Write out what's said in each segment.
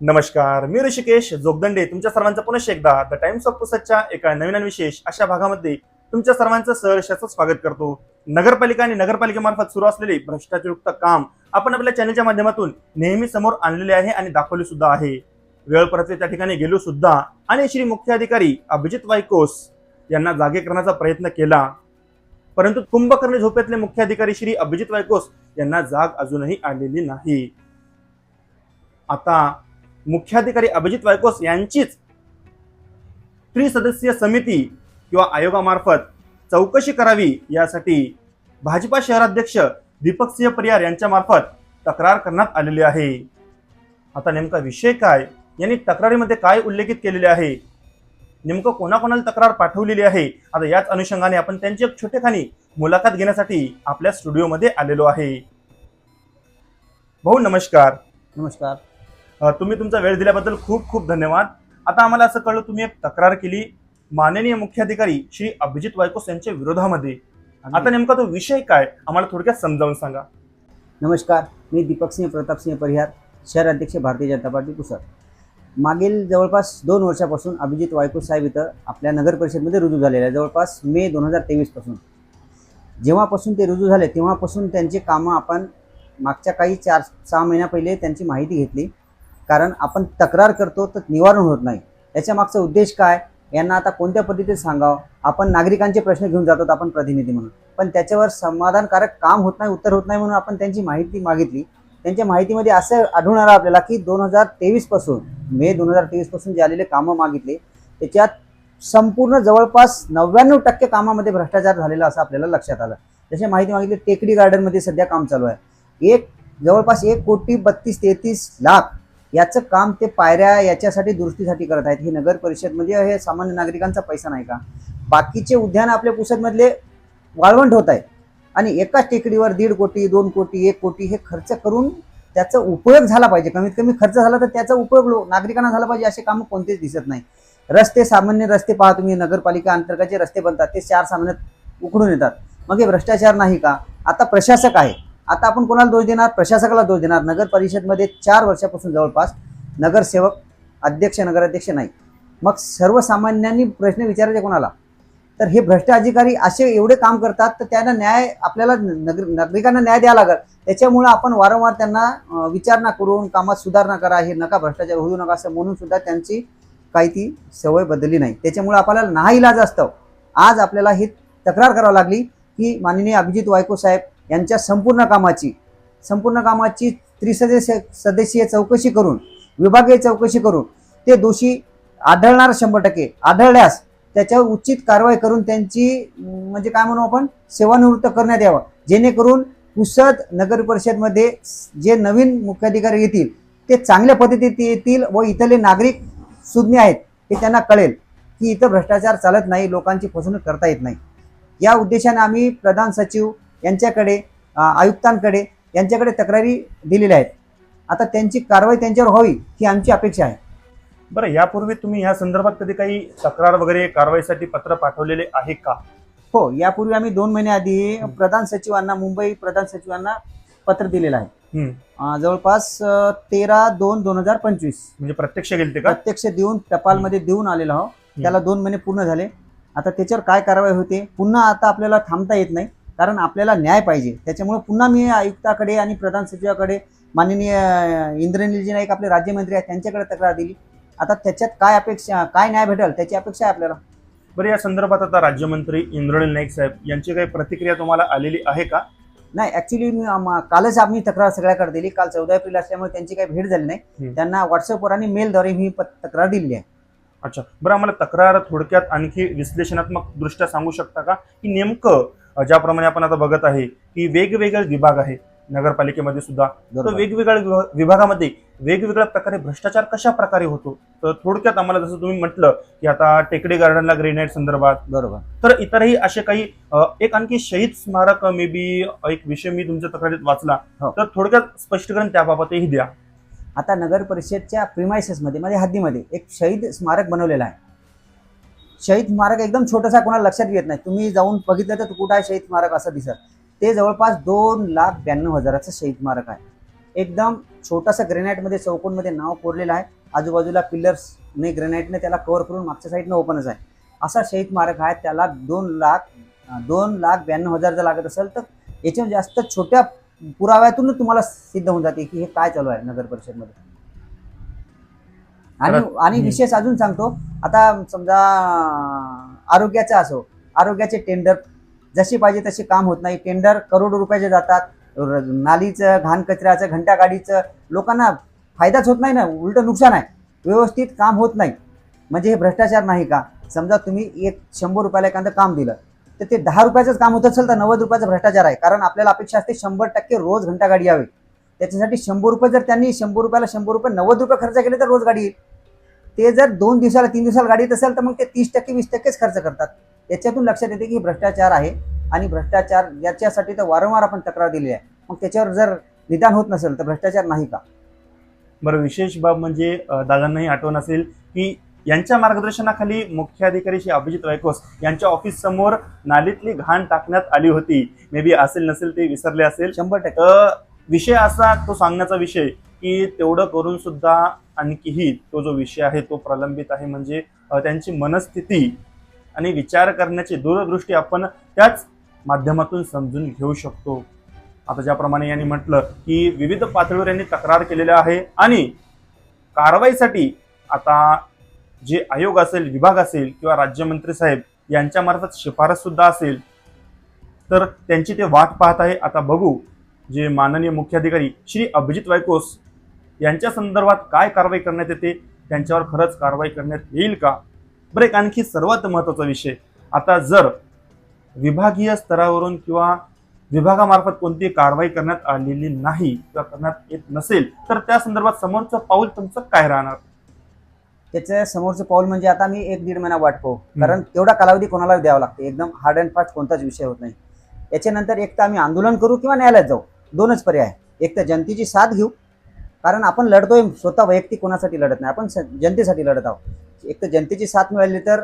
नमस्कार मी ऋषिकेश जोगदंडे. तुमच्या सर्वांचं पुन्हा एकदा द टाइम्स ऑफ पुसतच्या एका नवीन विशेष अशा भागामध्ये तुमच्या सर्वांचं सहर्षाचं स्वागत करतो. नगरपालिका आणि नगरपालिकेमार्फत सुरू असलेले भ्रष्टाचारयुक्त काम आपण आपल्या चॅनलच्या माध्यमातून नेहमी समोर आणलेले आहे आणि दाखवले सुद्धा आहे. वेळ परतवे त्या ठिकाणी गेलो सुद्धा आणि श्री मुख्याधिकारी अभिजित वायकोस यांना जागे करण्याचा प्रयत्न केला. परंतु कुंभकर्णी झोपेतले मुख्याधिकारी श्री अभिजित वायकोस यांना जाग अजूनही आलेली नाही. आता मुख्याधिकारी अभिजित वायकोस यांचीच त्रिसदस्यीय समिती किंवा आयोगामार्फत चौकशी करावी यासाठी भाजपा शहराध्यक्ष दीपक सिंह परियार यांच्यामार्फत तक्रार करण्यात आलेली आहे. आता नेमका विषय काय? यांनी तक्रारीमध्ये काय उल्लेखित केलेले आहे? नेमकं कोणाकोणाला तक्रार पाठवलेली आहे? आता याच अनुषंगाने आपण त्यांची एक छोटेखानी मुलाखत घेण्यासाठी आपल्या स्टुडिओमध्ये आलेलो आहे. भाऊ नमस्कार. नमस्कार. तुम्ही तुमचा वेळ दिल्याबद्दल खूप खूप धन्यवाद. आता आम्हाला असं कळलं तुम्ही एक तक्रार केली. माननीय मुख्याधिकारी श्री अभिजित वायकोस यांच्या विरोधामध्ये. आता नेमका तो विषय काय? आम्हाला थोडक्यात समजावून सांगा. नमस्कार मी दीपकसिंह प्रतापसिंह परिहार शहर अध्यक्ष भारतीय जनता पार्टी पुसद मागील जवळपास दोन वर्षापासून अभिजित वायको साहेब इथं आपल्या नगर परिषदमध्ये रुजू झालेले आहे जवळपास मे दोन हजार तेवीसपासून. जेव्हापासून ते रुजू झाले तेव्हापासून त्यांची कामं आपण मागच्या काही चार सहा महिन्या पहिले त्यांची माहिती घेतली. कारण आपण तक्रार करतो तर निवारण होत नाही. याच्या मागचा उद्देश काय? यांना आता कोणत्या पद्धतीने सांगावं? आपण नागरिकांचे प्रश्न घेऊन जातो आपण प्रतिनिधी म्हणून. पण त्याच्यावर समाधानकारक काम होत नाही उत्तर होत नाही म्हणून आपण त्यांची माहिती मागितली. त्यांच्या माहितीमध्ये असं आढळून आलं आपल्याला की दोन हजार तेवीसपासून मे दोन हजार तेवीसपासून जे आलेले कामं मागितले त्याच्यात संपूर्ण जवळपास नव्याण्णव टक्के कामामध्ये भ्रष्टाचार झालेला असं आपल्याला लक्षात आलं. जसे माहिती मागितली टेकडी गार्डनमध्ये सध्या काम चालू आहे. एक जवळपास एक कोटी बत्तीस तेहतीस लाख याचं काम ते पायऱ्या याच्यासाठी दुरुस्तीसाठी करत आहेत. ही नगर परिषद म्हणजे हे सामान्य नागरिकांचा पैसा नाही का? बाकीचे उद्यान आपल्या पुसदमधले वाळवंट होत आहे आणि एकाच टेकडीवर दीड कोटी दोन कोटी एक कोटी हे खर्च करून त्याचा उपयोग झाला पाहिजे. कमीत कमी खर्च झाला तर त्याचा उपयोग लो- नागरिकांना झाला पाहिजे असे कामं कोणतेच दिसत नाही. रस्ते सामान्य रस्ते पहा तुम्ही. नगरपालिका अंतर्गतचे रस्ते बनतात ते चार सामान्यात उकडून येतात. मग हे भ्रष्टाचार नाही का? आता प्रशासक आहे. आता आपण कोणाला दोष देणार? प्रशासकाला दोष देणार? नगर परिषदमध्ये चार वर्षापासून जवळपास नगरसेवक अध्यक्ष नगराध्यक्ष नाही मग सर्वसामान्यांनी प्रश्न विचारायचे कोणाला? तर हे भ्रष्ट अधिकारी असे एवढे काम करतात तर त्यांना न्याय आपल्याला नगर नागरिकांना न्याय द्यावा लागेल. त्याच्यामुळं आपण वारंवार त्यांना विचारणा करून कामात सुधारणा करा हे नका भ्रष्टाचार होऊ नका असं म्हणून सुद्धा त्यांची काही ती सवय बदलली नाही. त्याच्यामुळं आपल्याला नाही इलाज असतं. आज आपल्याला ही तक्रार करावी लागली की माननीय अभिजित वायको साहेब यांच्या संपूर्ण कामाची संपूर्ण कामाची त्रिसदस्य सदस्यीय चौकशी करून विभागीय चौकशी करून ते दोषी आढळणार शंभर टक्के. आढळल्यास त्याच्यावर उचित कारवाई करून त्यांची म्हणजे काय म्हणू आपण सेवानिवृत्त करण्यात यावं. जेणेकरून पुसद नगर परिषदमध्ये जे नवीन मुख्याधिकारी येतील ते चांगल्या पद्धतीत येतील व इथले नागरिक सुज्ञ आहेत हे त्यांना कळेल की इथं भ्रष्टाचार चालत नाही लोकांची फसवणूक करता येत नाही. या उद्देशाने आम्ही प्रधान सचिव यांच्याकडे आयुक्तांकडे यांच्याकडे तक्रारी दिलेल्या आहेत. आता त्यांची कारवाई त्यांच्यावर व्हावी ही आमची अपेक्षा आहे. बरं यापूर्वी तुम्ही या संदर्भात कधी काही तक्रार वगैरे कारवाईसाठी पत्र पाठवलेले आहे का? हो यापूर्वी आम्ही दोन महिन्याआधी प्रधान सचिवांना मुंबई प्रधान सचिवांना पत्र दिलेलं आहे. जवळपास तेरा दोन दोन हजार पंचवीस. म्हणजे प्रत्यक्ष गेलते का? प्रत्यक्ष देऊन टपालमध्ये देऊन आलेलो आहो त्याला दोन महिने पूर्ण झाले. आता त्याच्यावर काय कारवाई होते पुन्हा आता आपल्याला थांबता येत नाही. कारण आपल्याला न्याय पाहिजे. त्याच्यामुळे पुन्हा मी आयुक्ताकडे आणि प्रधान सचिवाकडे माननीय इंद्रनीलजी नाईक आपले राज्यमंत्री आहेत त्यांच्याकडे तक्रार दिली. आता त्याच्यात काय अपेक्षा काय न्याय भेटेल त्याची अपेक्षा आहे आपल्याला. बरं या संदर्भात आता राज्यमंत्री इंद्रनील नाईक साहेब यांची काही प्रतिक्रिया तुम्हाला आलेली आहे का? नाही ऍक्च्युली मी कालच आम्ही तक्रार सगळ्याकडे दिली. काल चौदा एप्रिल असल्यामुळे त्यांची काही भेट झाली नाही. त्यांना व्हॉट्सअपवर आणि मेलद्वारे मी तक्रार दिलेली आहे. अच्छा. बरं आम्हाला तक्रार थोडक्यात आणखी विश्लेषणात्मक दृष्ट्या सांगू शकता का? की नेमकं ज्याप्रमाणे आपण आता बघत आहे की वेगवेगळे विभाग आहेत नगरपालिकेमध्ये सुद्धा. तर. वेगवेगळ्या विभा- विभागामध्ये वेगवेगळ्या प्रकारे भ्रष्टाचार कशा प्रकारे होतो? तर थोडक्यात आम्हाला जसं तुम्ही म्हटलं की आता टेकडी गार्डनला ग्रेनेड संदर्भात. बरोबर. तर इतरही असे काही एक आणखी शहीद स्मारक मे बी एक विषय मी तुमच्या तक्रारीत वाचला. हो. तर थोडक्यात स्पष्टीकरण त्याबाबतही द्या. आता नगर परिषदच्या प्रिमायसेसमध्ये म्हणजे हद्दीमध्ये एक शहीद स्मारक बनवलेलं आहे. शहीद स्मारक एकदम छोटासा कोणाला लक्षात येत नाही. तुम्ही जाऊन बघितलं तर कुठं आहे शहीद स्मारक असं दिसत. ते जवळपास दोन लाख ब्याण्णव हजाराचं शहीद स्मारक आहे. एकदम छोटासा ग्रेनाईटमध्ये चौकोनमध्ये नाव कोरलेलं आहे. आजूबाजूला पिलर्सने ग्रेनाईटने त्याला कव्हर करून मागच्या साईडनं ओपनच आहे. असा शहीद स्मारक आहे. त्याला दोन लाख दोन लाख ब्याण्णव हजार जर लागत असेल तर याच्या जास्त छोट्या पुराव्यातून तुम्हाला सिद्ध होऊन जाते की हे काय चालू आहे नगर परिषदमध्ये. आणि. आणि. विशेष अजून सांगतो आता समजा आरोग्याचा असो आरोग्याचे टेंडर जशी पाहिजे तशी काम होत नाही. टेंडर करोडो रुपयाचे जातात. नालीचं घाण कचऱ्याचं घंटा गाडीचं लोकांना फायदाच होत नाही ना उलट नुकसान आहे. व्यवस्थित काम होत नाही. म्हणजे हे भ्रष्टाचार नाही का? समजा तुम्ही एक शंभर रुपयाला एखादं काम दिलं तर ते दहा रुपयाचंच काम होत असेल तर नव्वद रुपयाचा भ्रष्टाचार आहे. कारण आपल्याला अपेक्षा असते शंभर टक्के रोज घंटा गाडी यावी. त्याच्यासाठी शंभर रुपये जर त्यांनी शंभर रुपयाला शंभर रुपये नव्वद रुपये खर्च केले तर रोज गाडी येईल. ते जर दोन दिवसाला तीन दिवसाला गाडी येत असेल तर मग ते तीस टक्के वीस टक्केच खर्च करतात. याच्यातून लक्षात येते की भ्रष्टाचार आहे आणि भ्रष्टाचार याच्यासाठी तर वारंवार आपण तक्रार दिली आहे. मग त्याच्यावर जर निदान होत नसेल तर भ्रष्टाचार नाही का? बरं विशेष बाब म्हणजे दादांनाही आठवण असेल की यांच्या मार्गदर्शनाखाली मुख्याधिकारी श्री अभिजित वायकोस यांच्या ऑफिस समोर नालीतली घाण टाकण्यात आली होती. मे बी असेल नसेल ते विसरले असेल. शंभर टक्के. विषय असा तो सांगण्याचा विषय की तेवढं करून सुद्धा आणखीही तो जो विषय आहे तो प्रलंबित आहे. म्हणजे त्यांची मनस्थिती आणि विचार करण्याची दूरदृष्टी आपण त्याच माध्यमातून समजून घेऊ शकतो. आता ज्याप्रमाणे यांनी म्हटलं की विविध पातळीवर यांनी तक्रार केलेल्या आहे आणि कारवाईसाठी आता जे आयोग असेल विभाग असेल किंवा राज्यमंत्री साहेब यांच्यामार्फत शिफारस सुद्धा असेल तर त्यांची ते वाट पाहत आहे. आता बघू जे माननीय मुख्याधिकारी श्री अभिजित वायकोस यांच्या संदर्भात काय कारवाई करण्यात येते त्यांच्यावर खरंच कारवाई करण्यात येईल का? बरं एक आणखी सर्वात महत्त्वाचा विषय. आता जर विभागीय स्तरावरून किंवा विभागामार्फत कोणतीही कारवाई करण्यात आलेली नाही किंवा करण्यात येत नसेल तर त्या संदर्भात समोरचं पाऊल तुमचं काय राहणार? त्याच्या समोरचं पाऊल म्हणजे आता मी एक दीड महिना वाट पाहू. कारण तेवढा कालावधी कोणाला द्यावा लागते. एकदम हार्ड अँड फास्ट कोणताच विषय होत नाही. याच्यानंतर एक तर आम्ही आंदोलन करू किंवा न्यायालयात जाऊ. दोनच पर्याय आहे. एक तर जनतेची साथ घेऊ. कारण आपण लढतोय स्वतः वैयक्तिक कोणासाठी लढत नाही. आपण स- जनतेसाठी लढत आहोत. एक तर जनतेची साथ मिळाली तर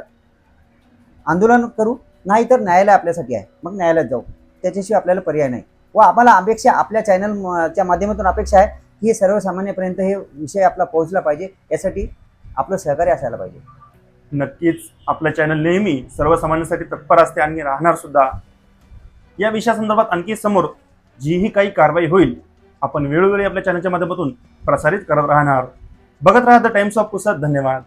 आंदोलन करू नाही तर न्यायालय आपल्यासाठी आहे. मग न्यायालयात जाऊ. त्याच्याशिवाय आपल्याला पर्याय नाही. व आम्हाला अपेक्षा आपल्या चॅनलच्या माध्यमातून अपेक्षा आहे की हे सर्वसामान्यपर्यंत हे विषय आपला पोहोचला पाहिजे. यासाठी आपलं सहकार्य असायला पाहिजे. नक्कीच आपलं चॅनल नेहमी सर्वसामान्यांसाठी तत्पर असते आणि राहणार सुद्धा. या विषयासंदर्भात आणखी समोर जीही काही कारवाई होईल आपण वेळोवेळी आपल्या चॅनलच्या माध्यमातून प्रसारित करत राहणार. बघत राहा द टाइम्स ऑफ पुसद धन्यवाद.